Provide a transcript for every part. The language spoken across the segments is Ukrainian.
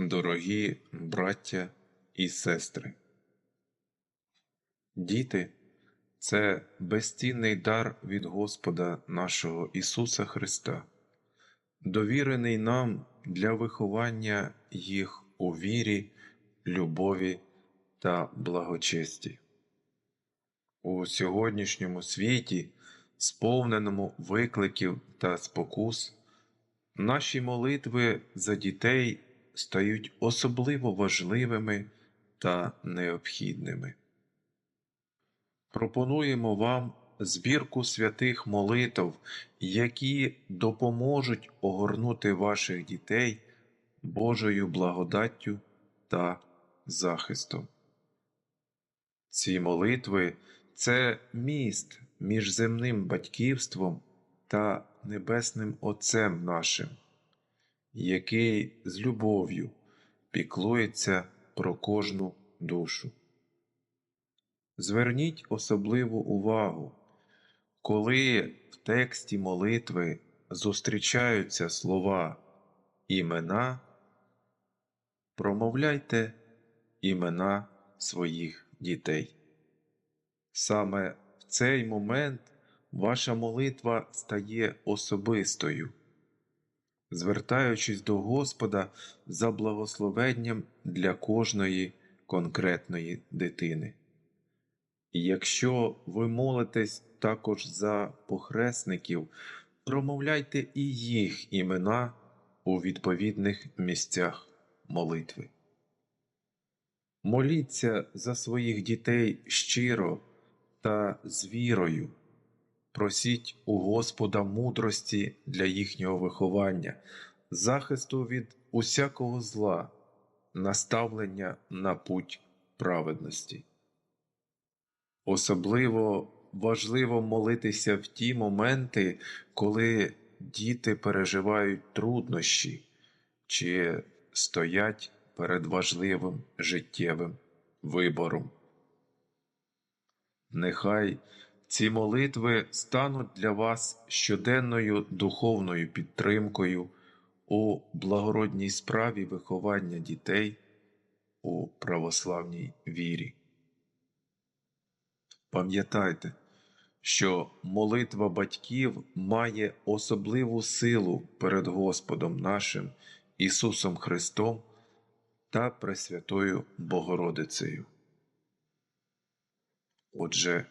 Дорогі браття і сестри, діти це безцінний дар від Господа нашого Ісуса Христа, довірений нам для виховання їх у вірі, любові та благочесті. У сьогоднішньому світі, сповненому викликів та спокус, наші молитви за дітей стають особливо важливими та необхідними. Пропонуємо вам збірку святих молитв, які допоможуть огорнути ваших дітей Божою благодаттю та захистом. Ці молитви це міст між земним батьківством та Небесним Отцем нашим, який з любов'ю піклується про кожну душу. Зверніть особливу увагу, коли в тексті молитви зустрічаються слова імена, промовляйте імена своїх дітей. Саме в цей момент ваша молитва стає особистою, звертаючись до Господа за благословенням для кожної конкретної дитини. І якщо ви молитесь також за похресників, промовляйте і їх імена у відповідних місцях молитви. Моліться за своїх дітей щиро та з вірою. Просіть у Господа мудрості для їхнього виховання, захисту від усякого зла, наставлення на путь праведності. Особливо важливо молитися в ті моменти, коли діти переживають труднощі чи стоять перед важливим життєвим вибором. Нехай ці молитви стануть для вас щоденною духовною підтримкою у благородній справі виховання дітей у православній вірі. Пам'ятайте, що молитва батьків має особливу силу перед Господом нашим Ісусом Христом та Пресвятою Богородицею. Отже,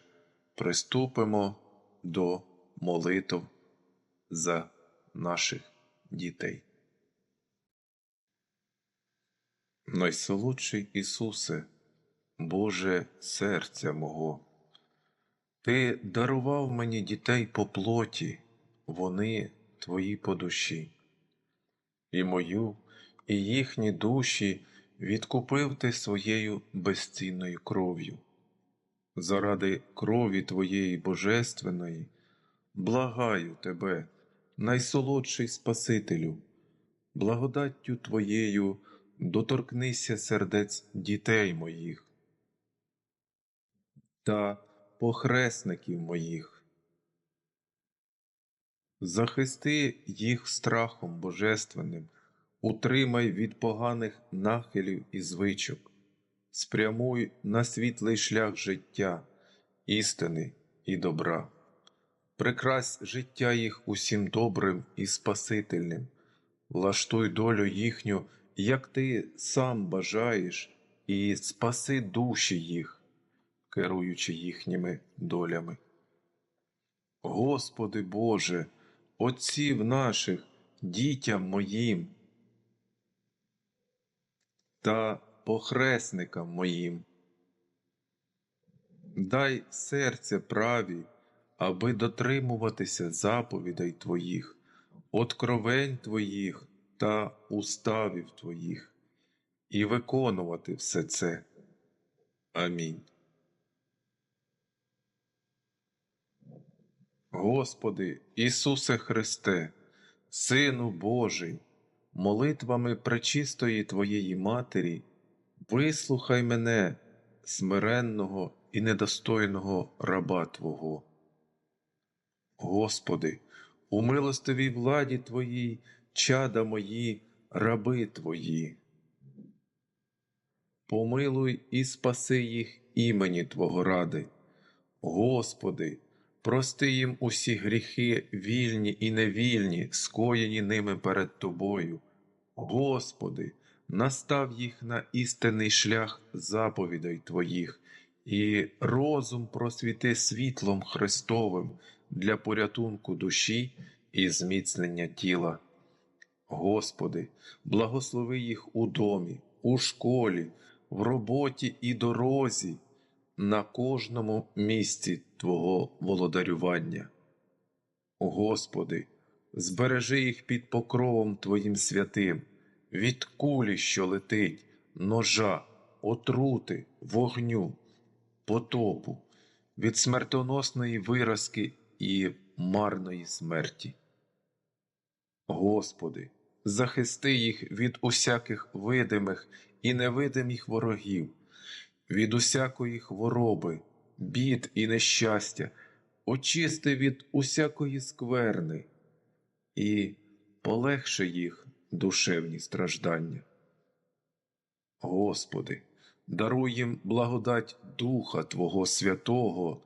приступимо до молитв за наших дітей. Найсолодший Ісусе, Боже серця мого, Ти дарував мені дітей по плоті, вони Твої по душі, і мою, і їхні душі відкупив Ти своєю безцінною кров'ю заради крові Твоєї Божественної, благаю Тебе, найсолодший Спасителю, благодаттю Твоєю доторкнися сердець дітей моїх та похресників моїх. Захисти їх страхом божественним, утримай від поганих нахилів і звичок спрямуй на світлий шлях життя, істини і добра, прикрась життя їх усім добрим і спасительним, влаштуй долю їхню, як ти сам бажаєш, і спаси душі їх, керуючи їхніми долями. Господи Боже, Отців наших, дітям моїм. Та похресникам моїм. Дай серце праві, аби дотримуватися заповідей Твоїх, откровень Твоїх та уставів Твоїх, і виконувати все це. Амінь. Господи Ісусе Христе, Сину Божий, молитвами пречистої Твоєї Матері. Вислухай мене, смиренного і недостойного раба Твого. Господи, у милостивій владі Твоїй, чада мої, раби Твої, помилуй і спаси їх імені Твого ради. Господи, прости їм усі гріхи, вільні і невільні, скоєні ними перед Тобою. Господи, настав їх на істинний шлях заповідей Твоїх, і розум просвіти світлом Христовим для порятунку душі і зміцнення тіла. Господи, благослови їх у домі, у школі, в роботі і дорозі, на кожному місці Твого володарювання. Господи, збережи їх під покровом Твоїм святим, від кулі, що летить, ножа, отрути, вогню, потопу, від смертоносної виразки і марної смерті. Господи, захисти їх від усяких видимих і невидимих ворогів, від усякої хвороби, бід і нещастя, очисти від усякої скверни і полегши їх душевні страждання. Господи, даруй їм благодать Духа Твого Святого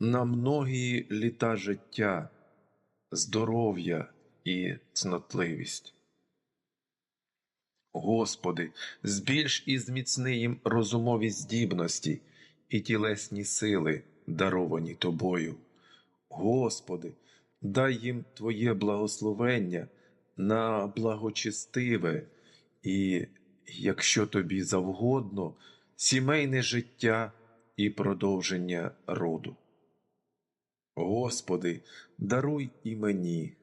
на многії літа життя, здоров'я і цнотливість. Господи, збільш і зміцни їм розумові здібності і тілесні сили, даровані Тобою. Господи, дай їм Твоє благословення на благочестиве і, якщо тобі завгодно, сімейне життя і продовження роду. Господи, даруй і мені,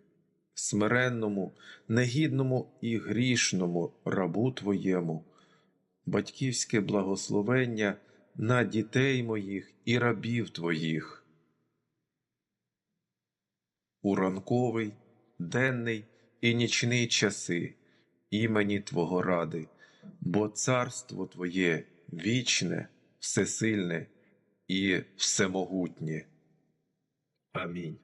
смиренному, негідному і грішному рабу Твоєму, батьківське благословення на дітей моїх і рабів Твоїх. У ранковий, денний і нічний часи імені Твого ради, бо царство Твоє вічне, всесильне і всемогутнє. Амінь.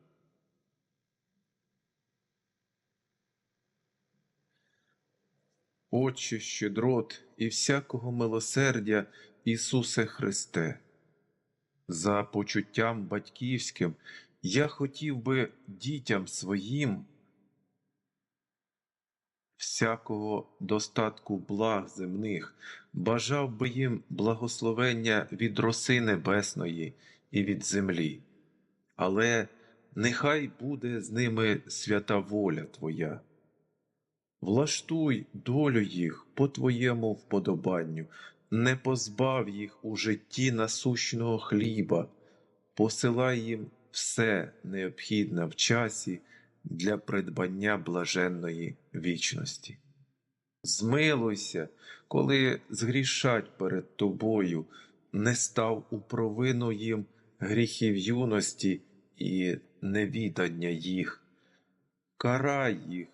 Отче щедрот і всякого милосердя Ісусе Христе, за почуттям батьківським я хотів би дітям своїм всякого достатку благ земних, бажав би їм благословення від роси небесної і від землі, але нехай буде з ними свята воля Твоя. Влаштуй долю їх по Твоєму вподобанню, не позбав їх у житті насущного хліба, посилай їм все необхідне в часі для придбання блаженної вічності. Змилуйся, коли згрішать перед тобою, не став у провину їм гріхів юності і невідання їх, карай їх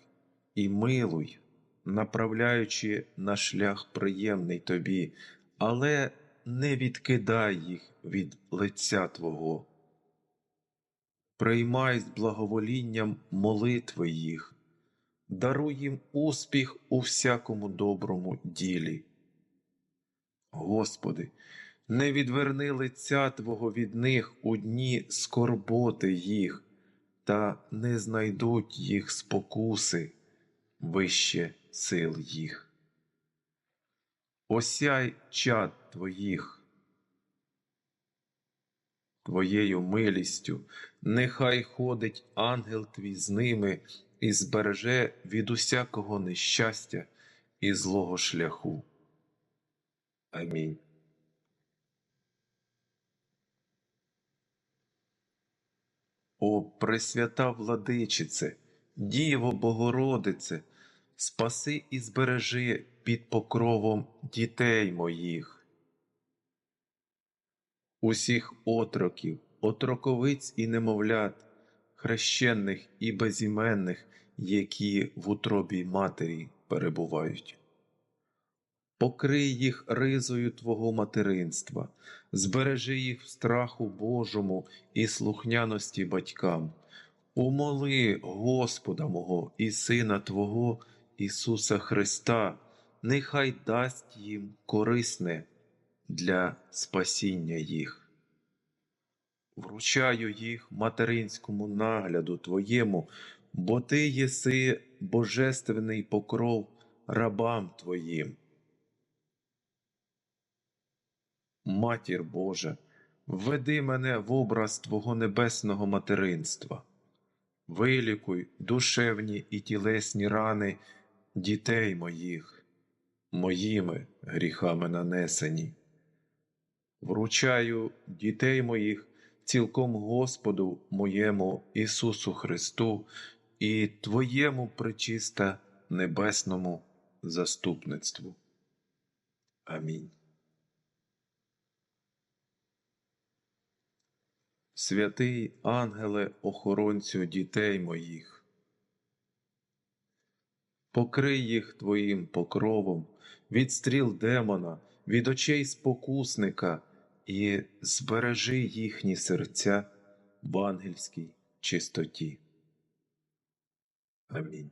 і милуй, направляючи на шлях приємний тобі, але не відкидай їх від лиця Твого. Приймай з благоволінням молитви їх, даруй їм успіх у всякому доброму ділі. Господи, не відверни лиця Твого від них у дні скорботи їх, та не знайдуть їх спокуси вище сил їх. Осяй чад Твоїх. Твоєю милістю, нехай ходить ангел твій з ними і збереже від усякого нещастя і злого шляху. Амінь. О, Пресвята владичице, Діво Богородице, спаси і збережи під покровом дітей моїх, усіх отроків, отроковиць і немовлят, хрещених і безіменних, які в утробі матері перебувають. Покрий їх ризою Твого материнства, збережи їх в страху Божому і слухняності батькам. Умоли Господа мого і Сина Твого Ісуса Христа, нехай дасть їм корисне для спасіння їх. Вручаю їх материнському нагляду Твоєму, бо Ти єси божественний покров рабам Твоїм. Матір Божа, введи мене в образ Твого небесного материнства, вилікуй душевні і тілесні рани дітей моїх, моїми гріхами нанесені. Вручаю дітей моїх цілком Господу моєму Ісусу Христу і Твоєму пречиста небесному заступництву. Амінь. Святий ангеле, охоронцю дітей моїх, покрий їх Твоїм покровом від стріл демона, від очей спокусника і збережи їхні серця в ангельській чистоті. Амінь.